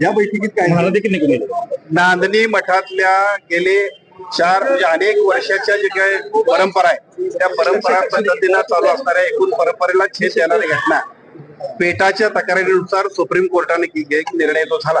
या बैठकीत काय मला देखील निघून नांदणी मठातल्या गेले चार म्हणजे अनेक वर्षाच्या जे काही परंपरा आहे त्या परंपरा पद्धतीनं चालू असणाऱ्या एकूण परंपरेला छेद देणारी घटना पेटाच्या तक्रारीनुसार सुप्रीम कोर्टाने निर्णय तो झाला.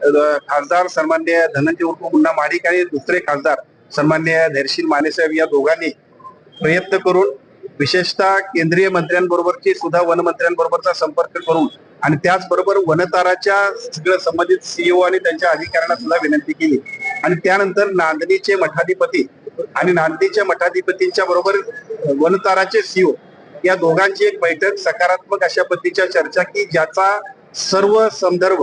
खासदार सन्मान्य धनंजय उर्फ मुन्ना माडिक आणि दुसरे खासदार सन्मान्य धैर्शील मानेसाहेब या दोघांनी प्रयत्न करून विशेषतः केंद्रीय मंत्र्यांबरोबरची सुद्धा वनमंत्र्यांबरोबरचा संपर्क करून आणि त्याचबरोबर वनताराच्या सगळं संबंधित सीईओ आणि त्यांच्या अधिकाऱ्यांना सुद्धा विनंती केली. आणि त्यानंतर नांदणीचे मठाधिपती आणि नांदणीच्या मठाधिपतींच्या बरोबर वनताराचे सीईओ या दोघांची एक बैठक सकारात्मक अशा पद्धतीच्या चर्चा की ज्याचा सर्व संदर्भ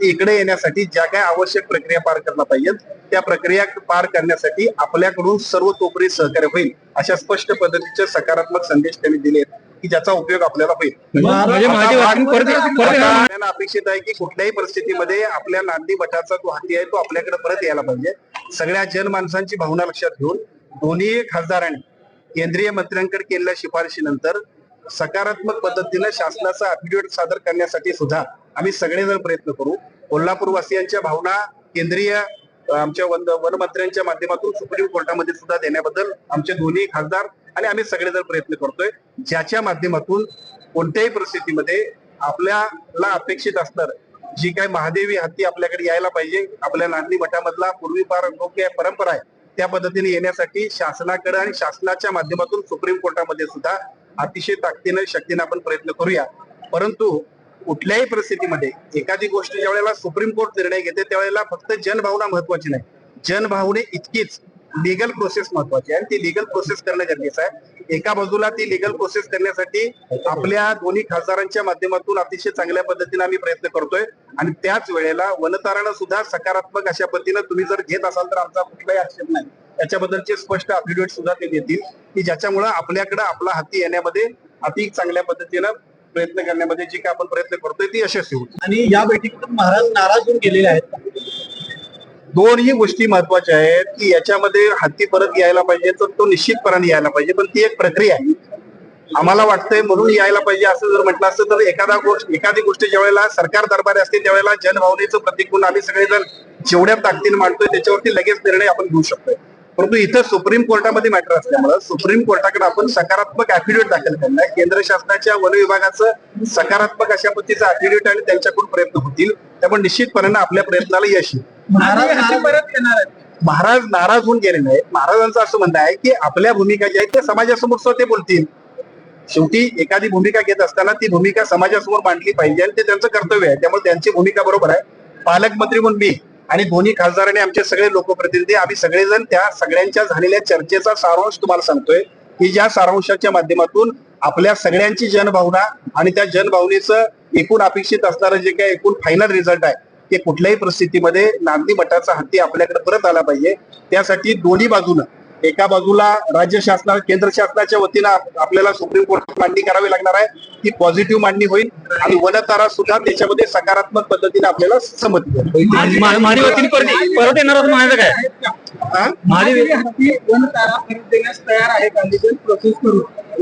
इकडे येण्यासाठी ज्या काय आवश्यक प्रक्रिया पार करणं पाहिजेत त्या प्रक्रिया पार करण्यासाठी आपल्याकडून सर्व तोपरी सहकार्य होईल अशा स्पष्ट पद्धतीचे सकारात्मक संदेश त्यांनी दिले की ज्याचा उपयोग आपल्याला होईल. म्हणजे अपेक्षित आहे की कुठल्याही परिस्थितीमध्ये आपल्या नांदी मठाचा जो हत्ती आहे तो आपल्याकडे परत यायला पाहिजे. सगळ्या जनमानसांची भावना लक्षात घेऊन दोन्ही खासदारांनी केंद्रीय मंत्र्यांकडे केलेल्या शिफारशीनंतर सकारात्मक पद्धतीने शासनाचा अफिडेविट सादर करण्यासाठी सुद्धा आम्ही सगळेजण प्रयत्न करू. कोल्हापूर वासियांच्या भावना केंद्रीय आमच्या वन वनमंत्र्यांच्या माध्यमातून सुप्रीम कोर्टामध्ये सुद्धा देण्याबद्दल आमचे दोन्ही खासदार आणि आम्ही सगळेजण प्रयत्न करतोय. ज्याच्या माध्यमातून कोणत्याही परिस्थितीमध्ये आपल्याला अपेक्षित असणार जी काही महादेवी हत्ती आपल्याकडे यायला पाहिजे आपल्या नांदी मठामधला पूर्वीपार लोक परंपरा आहे त्या पद्धतीने येण्यासाठी शासनाकडे आणि शासनाच्या माध्यमातून सुप्रीम कोर्टामध्ये सुद्धा अतिशय ताकदीने शक्तीने आपण प्रयत्न करूया. परंतु कुठल्याही परिस्थितीमध्ये एखादी गोष्ट ज्या वेळेला सुप्रीम कोर्ट निर्णय घेते त्यावेळेला फक्त जनभावना महत्वाची नाही. जनभावने इतकीच लिगल प्रोसेस महत्वाची आहे. आणि ती लिगल प्रोसेस करणं गरजेचं आहे. एका बाजूला ती लिगल प्रोसेस करण्यासाठी आपल्या दोन्ही खासदारांच्या माध्यमातून अतिशय चांगल्या पद्धतीने आम्ही प्रयत्न करतोय. आणि त्याच वेळेला वनतारानं सुद्धा सकारात्मक अशा पद्धतीनं तुम्ही जर घेत असाल तर आमचा कुठलाही आक्षेप नाही. त्याच्याबद्दलचे स्पष्ट अफिडेविट सुद्धा ते देतील की ज्याच्यामुळे आपल्याकडे आपला हाती येण्यामध्ये अति चांगल्या पद्धतीनं प्रयत्न करण्यामध्ये जी काय आपण प्रयत्न करतोय ती यशस्वी होती आणि या बैठकीतून महाराज नाराज होऊन गेलेले आहेत. दोनही गोष्टी महत्त्वाच्या आहेत की याच्यामध्ये हत्ती परत यायला पाहिजे तर तो निश्चितपणाने यायला पाहिजे पण ती एक प्रक्रिया आहे. आम्हाला वाटतंय म्हणून यायला पाहिजे असं जर म्हटलं असतं तर एखादा गोष्ट एखादी गोष्ट ज्यावेळेला सरकार दरबारी असते त्यावेळेला जनभावनेचं प्रतिकूल म्हणून आम्ही सगळेजण जेवढ्या ताकदीने मांडतोय त्याच्यावरती लगेच निर्णय आपण घेऊ शकतोय. परंतु इथं सुप्रीम कोर्टामध्ये मॅटर असल्यामुळं सुप्रीम कोर्टाकडे आपण सकारात्मक अफिडेविट दाखल करणं केंद्र शासनाच्या वन विभागाचं सकारात्मक अशा पद्धतीचं अफिडेविट आणि त्यांच्याकडून प्रयत्न होतील. त्यामुळे निश्चितपणे आपल्या प्रयत्नाला यश येईल. महाराज नाराज परत येणार आहेत? महाराज नाराज होऊन गेले नाहीत. महाराजांचं असं म्हणणं आहे की आपल्या भूमिका ज्या आहेत त्या समाजासमोर सुद्धा ते बोलतील. शेवटी एखादी भूमिका घेत असताना ती भूमिका समाजासमोर मांडली पाहिजे आणि ते त्यांचं कर्तव्य आहे. त्यामुळे त्यांची भूमिका बरोबर आहे. पालकमंत्री म्हणून मी आणि दोन्ही खासदार आणि आमचे सगळे लोकप्रतिनिधी आम्ही सगळेजण त्या सगळ्यांच्या झालेल्या चर्चेचा सारांश तुम्हाला सांगतोय की ज्या सारांशाच्या माध्यमातून आपल्या सगळ्यांची जनभावना आणि त्या जनभावनेचं एकूण अपेक्षित असणारं जे काही एकूण फायनल रिझल्ट आहे ते कुठल्याही परिस्थितीमध्ये नांदी मठाचा हत्ती आपल्याकडे परत आला पाहिजे. त्यासाठी दोन्ही बाजूनं एका बाजूला राज्य शासना केंद्र शासनाच्या वतीनं आप- आपल्याला सुप्रीम कोर्टात मांडणी करावी लागणार आहे. ती पॉझिटिव्ह मांडणी होईल आणि वनतारा सुद्धा त्याच्यामध्ये सकारात्मक पद्धतीने आपल्याला संमती वतीने परत परत येणार म्हणायचं काय हा?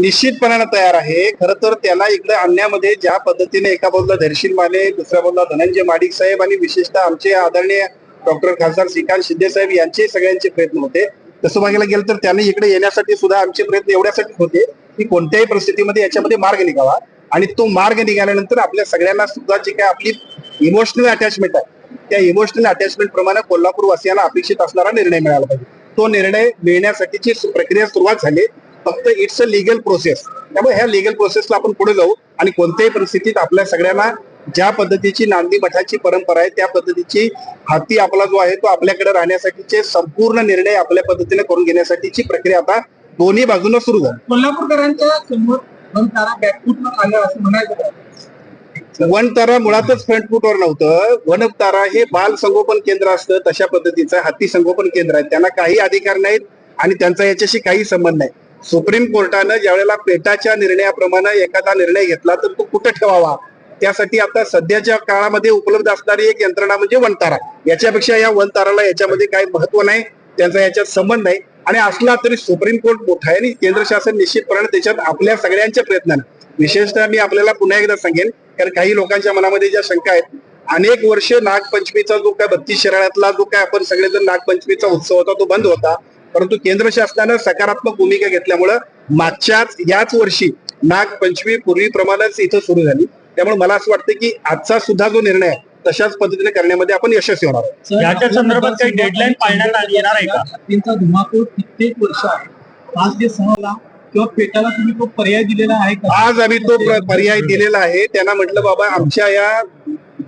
निश्चितपणानं तयार आहे. खर तर त्याला इकडे आणण्यामध्ये ज्या पद्धतीने एका बाजूला धैर्यशील माने दुसऱ्या बाजूला धनंजय माडिक साहेब आणि विशेषतः आमचे आदरणीय डॉक्टर खासदार श्रीकांत शिंदे साहेब यांचे सगळ्यांचे प्रयत्न होते. तसं बघायला गेलं तर त्यांनी इकडे येण्यासाठी सुद्धा आमचे प्रयत्न एवढ्यासाठी होते की कोणत्याही परिस्थितीमध्ये याच्यामध्ये मार्ग निघावा. आणि तो मार्ग निघाल्यानंतर आपल्या सगळ्यांना सुद्धा जी काय आपली इमोशनल अटॅचमेंट आहे त्या इमोशनल अटॅचमेंट प्रमाणे कोल्हापूर वासियांना अपेक्षित असणारा निर्णय मिळाला पाहिजे. तो निर्णय मिळण्यासाठीची प्रक्रिया सुरुवात झाली. फक्त इट्स अ लिगल प्रोसेस त्यामुळे ह्या लिगल प्रोसेसला आपण पुढे जाऊ आणि कोणत्याही परिस्थितीत आपल्या सगळ्यांना ज्या पद्धतीची नांदी मठाची परंपरा आहे त्या पद्धतीची हाती आपला जो आहे तो आपल्याकडे राहण्यासाठीचे संपूर्ण निर्णय आपल्या पद्धतीने करून घेण्यासाठीची प्रक्रिया आता दोन्ही बाजूने सुरू झाली. कोल्हापूरकरांच्या समोर वन तारा बॅकफुटवर आलं असं म्हणायचं का? वन तारा मुळातच फ्रंट फुटवर नव्हतं. वन तारा हे बाल संगोपन केंद्र असतं तशा पद्धतीचं हत्ती संगोपन केंद्र आहे. त्यांना काही अधिकार नाहीत आणि त्यांचा याच्याशी काही संबंध नाही. सुप्रीम कोर्टानं ज्यावेळेला पेटाच्या निर्णयाप्रमाणे एखादा निर्णय घेतला तर तो कुठं ठेवावा? त्यासाठी आता सध्याच्या काळामध्ये उपलब्ध असणारी एक यंत्रणा म्हणजे वनतारा. याच्यापेक्षा या वनताराला याच्यामध्ये काही महत्त्व नाही त्यांचा याच्यात संबंध नाही आणि असला तरी सुप्रीम कोर्ट मोठा आहे आणि केंद्र शासन निश्चितपणे त्याच्यात आपल्या सगळ्यांच्या प्रयत्नाने. विशेषतः मी आपल्याला पुन्हा एकदा सांगेन कारण काही लोकांच्या मनामध्ये ज्या शंका आहेत अनेक वर्ष नागपंचमीचा जो काय बत्तीस शहरातला जो काय आपण सगळेजण नागपंचमीचा उत्सव होता तो बंद होता. परंतु केंद्र शासनानं सकारात्मक भूमिका घेतल्यामुळं मागच्याच याच वर्षी नागपंचमी पूर्वीप्रमाणेच इथं सुरू झाली. त्यामुळे मला असं वाटतं की आजचा सुद्धा जो निर्णय आहे तशाच पद्धतीने करण्यामध्ये आपण यशस्वी होणार याच्या संदर्भात काही deadline पाळण्यात येणार आहे का? हत्तींचा धुमाकूळ कित्येक वर्ष आहे. पाच ते सहा लाख किंवा पेटाला तुम्ही तो पर्याय दिलेला आहे का? आज आम्ही तो प्र- पर्याय दिलेला आहे. त्यांना म्हटलं बाबा आमच्या या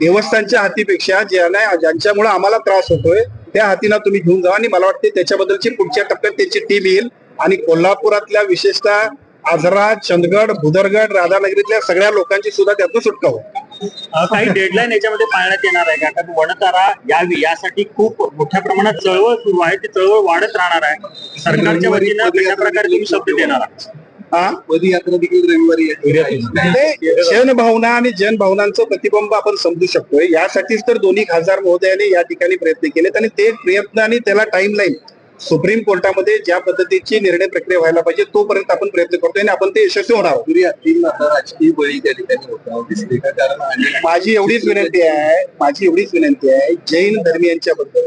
देवस्थानच्या हातीपेक्षा ज्यांना ज्यांच्यामुळे आम्हाला त्रास होतोय त्या हातीला तुम्ही घेऊन जा आणि मला वाटते त्याच्याबद्दलची पुढच्या टप्प्यात त्याची टीम येईल. आणि कोल्हापुरातल्या विशेषतः आजरा चंदगड भुदरगड राधानगरीतल्या सगळ्या लोकांची सुद्धा त्यातून सुटका होईल. अं, काही डेडलाईन याच्यामध्ये पाळण्यात येणार आहे का? कारण वनतारा यावी यासाठी खूप मोठ्या प्रमाणात चळवळ सुरू आहे. ती चळवळ वाढत राहणार आहे. सरकारच्या वतीनं कशा प्रकारे तुम्ही शब्द देणार? आहात हा पदयात्रा देखील रविवारी ते जनभावना आणि जनभावनांचं प्रतिबिंब आपण समजू शकतोय. यासाठीच तर दोन्ही खासदार महोदयाने या ठिकाणी प्रयत्न केलेत आणि ते प्रयत्न आणि त्याला टाइम लाईन सुप्रीम कोर्टामध्ये ज्या पद्धतीची निर्णय प्रक्रिया व्हायला पाहिजे तोपर्यंत आपण प्रयत्न करतोय आणि आपण ते यशस्वी होणार माझी एवढीच विनंती आहे माझी एवढीच विनंती आहे जैन धर्मियांच्या बद्दल.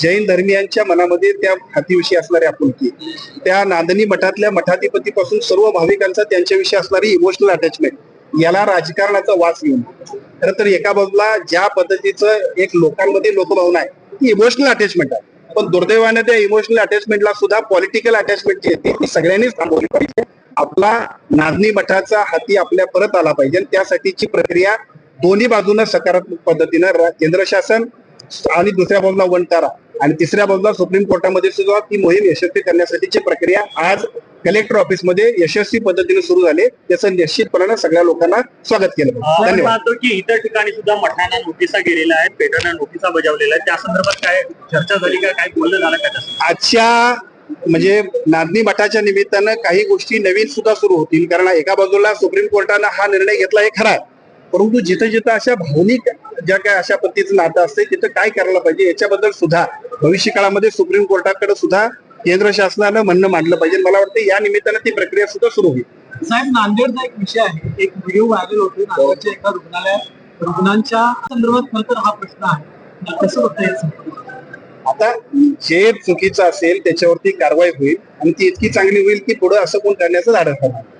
जैन धर्मियांच्या मनामध्ये त्या हातीविषयी असणारी आपुलकी त्या नांदणी मठातल्या मठाधिपतीपासून सर्व भाविकांचा त्यांच्याविषयी असणारी इमोशनल अटॅचमेंट याला राजकारणाचा वास घेऊन. खरं तर एका बाजूला ज्या पद्धतीचं एक लोकांमध्ये लोकभावना आहे ती इमोशनल अटॅचमेंट आहे. पण दुर्दैवाने त्या इमोशनल अटॅचमेंटला सुद्धा पॉलिटिकल अटॅचमेंट जी आहे ती सगळ्यांनीच थांबवली पाहिजे. आपला नाजणी मठाचा हाती आपल्या परत आला पाहिजे आणि त्यासाठीची प्रक्रिया दोन्ही बाजूनं सकारात्मक पद्धतीनं केंद्र शासन आणि दुसऱ्या बाजूला वनतारा आणि तिसऱ्या बाजूला सुप्रीम कोर्टामध्ये सुद्धा ती मोहीम यशस्वी करण्यासाठीची प्रक्रिया आज कलेक्टर ऑफिसमध्ये यशस्वी पद्धतीने सुरू झाले. त्याचं निश्चितपणानं सगळ्या लोकांना स्वागत केलं. धन्यवाद. पाहतो की इतर ठिकाणी सुद्धा मठांना नोटिसा गेलेल्या आहेत पेटांना नोटिसा बजावलेल्या आहेत. त्या संदर्भात काय चर्चा झाली का? काय बोलणं झालं का आजच्या म्हणजे नांदणी मठाच्या निमित्तानं काही गोष्टी नवीन सुद्धा सुरू होतील. कारण एका बाजूला सुप्रीम कोर्टानं हा निर्णय घेतला हे खरा आहे. परंतु जिथं जिथं अशा भावनिक ज्या काय अशा पद्धतीचं नातं असते तिथं काय करायला पाहिजे याच्याबद्दल सुद्धा भविष्य काळामध्ये सुप्रीम कोर्टाकडे सुद्धा केंद्र शासनानं म्हणणं मांडलं पाहिजे. मला वाटतं या निमित्तानं ती प्रक्रिया सुद्धा सुरू होईल. साहेब नांदेडचा एक विषय आहे. एक व्हिडिओ व्हायरल होतो नांदेडच्या एका रुग्णालयात. रुग्णांच्या संदर्भात खरं तर हा प्रश्न आहे. कसं होतं? आता जे चुकीचं असेल त्याच्यावरती कारवाई होईल आणि ती इतकी चांगली होईल की पुढे असं कोण करण्याचं धाडस करणार